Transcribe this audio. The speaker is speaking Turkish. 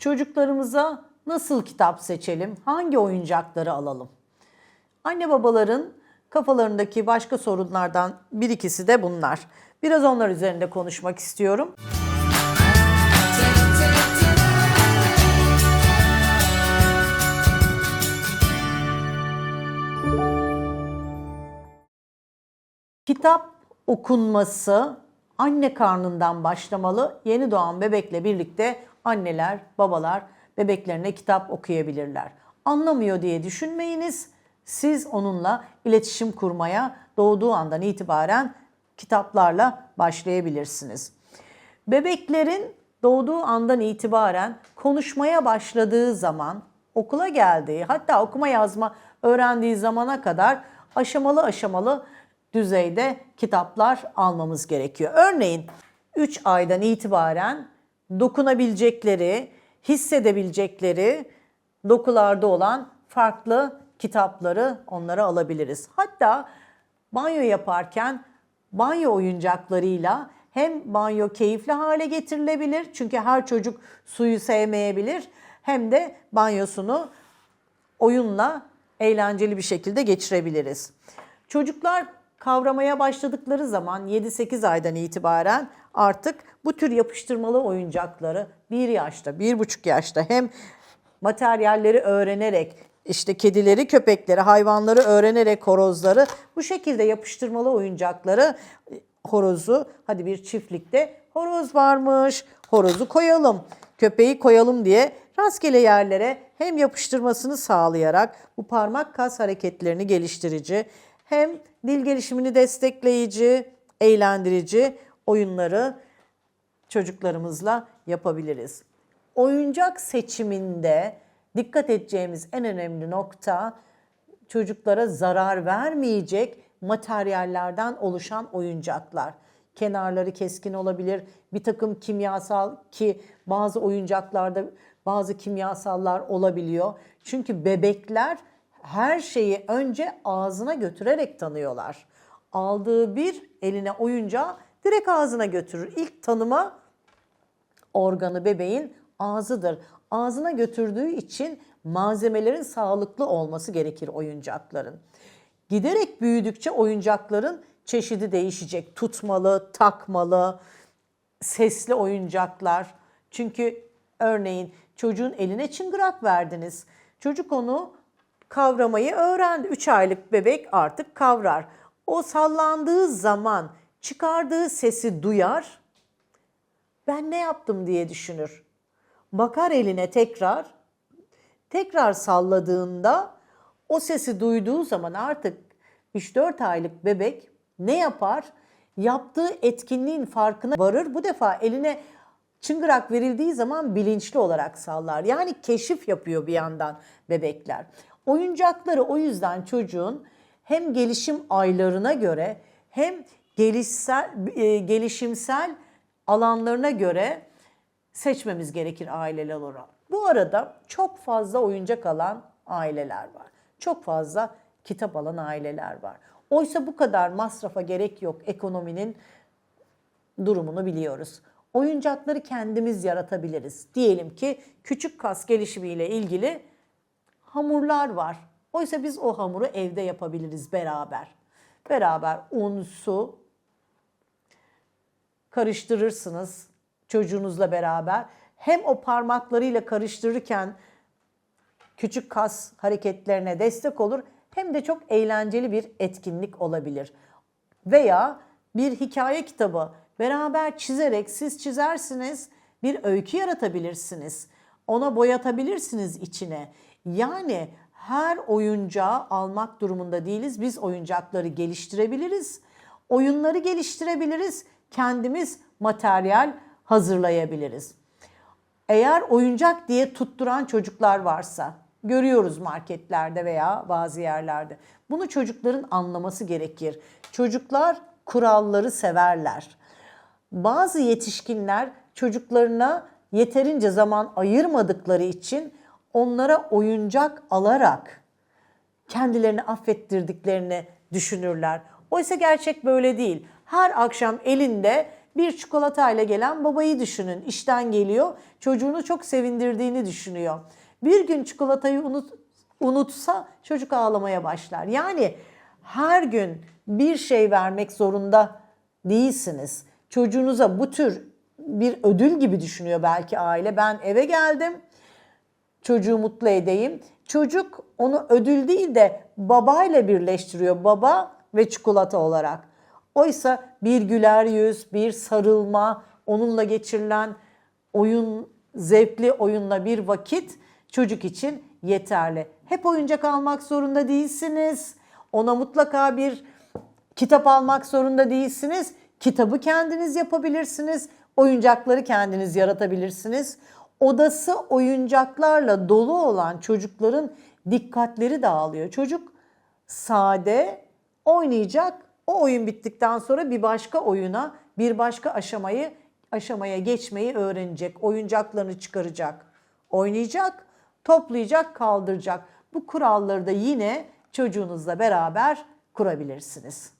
Çocuklarımıza nasıl kitap seçelim? Hangi oyuncakları alalım? Anne babaların kafalarındaki başka sorunlardan bir ikisi de bunlar. Biraz onlar üzerinde konuşmak istiyorum. Kitap okunması anne karnından başlamalı. Yeni doğan bebekle birlikte anneler, babalar bebeklerine kitap okuyabilirler. Anlamıyor diye düşünmeyiniz. Siz onunla iletişim kurmaya doğduğu andan itibaren kitaplarla başlayabilirsiniz. Bebeklerin doğduğu andan itibaren konuşmaya başladığı zaman okula geldiği hatta okuma yazma öğrendiği zamana kadar aşamalı aşamalı düzeyde kitaplar almamız gerekiyor. Örneğin 3 aydan itibaren dokunabilecekleri, hissedebilecekleri dokularda olan farklı kitapları onlara alabiliriz. Hatta banyo yaparken banyo oyuncaklarıyla hem banyo keyifli hale getirilebilir çünkü her çocuk suyu sevmeyebilir hem de banyosunu oyunla eğlenceli bir şekilde geçirebiliriz. Çocuklar kavramaya başladıkları zaman 7-8 aydan itibaren artık bu tür yapıştırmalı oyuncakları 1 yaşta, 1,5 yaşta hem materyalleri öğrenerek işte kedileri, köpekleri, hayvanları öğrenerek horozları bu şekilde yapıştırmalı oyuncakları horozu hadi bir çiftlikte horoz varmış horozu koyalım köpeği koyalım diye rastgele yerlere hem yapıştırmasını sağlayarak bu parmak kas hareketlerini geliştirici hem dil gelişimini destekleyici, eğlendirici oyunları çocuklarımızla yapabiliriz. Oyuncak seçiminde dikkat edeceğimiz en önemli nokta çocuklara zarar vermeyecek materyallerden oluşan oyuncaklar. Kenarları keskin olabilir. Bir takım kimyasal ki bazı oyuncaklarda bazı kimyasallar olabiliyor. Çünkü bebekler her şeyi önce ağzına götürerek tanıyorlar. Aldığı bir eline oyuncağı direkt ağzına götürür. İlk tanıma organı bebeğin ağzıdır. Ağzına götürdüğü için malzemelerin sağlıklı olması gerekir oyuncakların. Giderek büyüdükçe oyuncakların çeşidi değişecek. Tutmalı, takmalı, sesli oyuncaklar. Çünkü örneğin çocuğun eline çıngırak verdiniz. Çocuk onu kavramayı öğrendi. 3 aylık bebek artık kavrar. O sallandığı zaman çıkardığı sesi duyar. Ben ne yaptım diye düşünür. Bakar eline tekrar. Tekrar salladığında o sesi duyduğu zaman artık 3-4 aylık bebek ne yapar? Yaptığı etkinliğin farkına varır. Bu defa eline çıngırak verildiği zaman bilinçli olarak sallar. Yani keşif yapıyor bir yandan bebekler. Oyuncakları o yüzden çocuğun hem gelişim aylarına göre hem gelişsel, e, gelişimsel alanlarına göre seçmemiz gerekir aileler olarak. Bu arada çok fazla oyuncak alan aileler var. Çok fazla kitap alan aileler var. Oysa bu kadar masrafa gerek yok ekonominin durumunu biliyoruz. Oyuncakları kendimiz yaratabiliriz. Diyelim ki küçük kas gelişimiyle ilgili hamurlar var. Oysa biz o hamuru evde yapabiliriz beraber. Beraber un, su karıştırırsınız çocuğunuzla beraber. Hem o parmaklarıyla karıştırırken küçük kas hareketlerine destek olur hem de çok eğlenceli bir etkinlik olabilir. Veya bir hikaye kitabı beraber çizerek siz çizersiniz, bir öykü yaratabilirsiniz. Ona boyatabilirsiniz içine. Yani her oyuncağı almak durumunda değiliz. Biz oyuncakları geliştirebiliriz. Oyunları geliştirebiliriz. Kendimiz materyal hazırlayabiliriz. Eğer oyuncak diye tutturan çocuklar varsa, görüyoruz marketlerde veya bazı yerlerde. Bunu çocukların anlaması gerekir. Çocuklar kuralları severler. Bazı yetişkinler çocuklarına yeterince zaman ayırmadıkları için onlara oyuncak alarak kendilerini affettirdiklerini düşünürler. Oysa gerçek böyle değil. Her akşam elinde bir çikolatayla gelen babayı düşünün. İşten geliyor, çocuğunu çok sevindirdiğini düşünüyor. Bir gün çikolatayı unut, unutsa çocuk ağlamaya başlar. Yani her gün bir şey vermek zorunda değilsiniz. Çocuğunuza bu tür bir ödül gibi düşünüyor belki aile. Ben eve geldim, çocuğu mutlu edeyim. Çocuk onu ödül değil de babayla birleştiriyor. Baba ve çikolata olarak. Oysa bir güler yüz, bir sarılma, onunla geçirilen oyun, zevkli oyunla bir vakit çocuk için yeterli. Hep oyuncak almak zorunda değilsiniz. Ona mutlaka bir kitap almak zorunda değilsiniz. Kitabı kendiniz yapabilirsiniz. Oyuncakları kendiniz yaratabilirsiniz. Odası oyuncaklarla dolu olan çocukların dikkatleri dağılıyor. Çocuk sade oynayacak. O oyun bittikten sonra bir başka oyuna, bir başka aşamayı aşamaya geçmeyi öğrenecek. Oyuncaklarını çıkaracak. Oynayacak, toplayacak, kaldıracak. Bu kuralları da yine çocuğunuzla beraber kurabilirsiniz.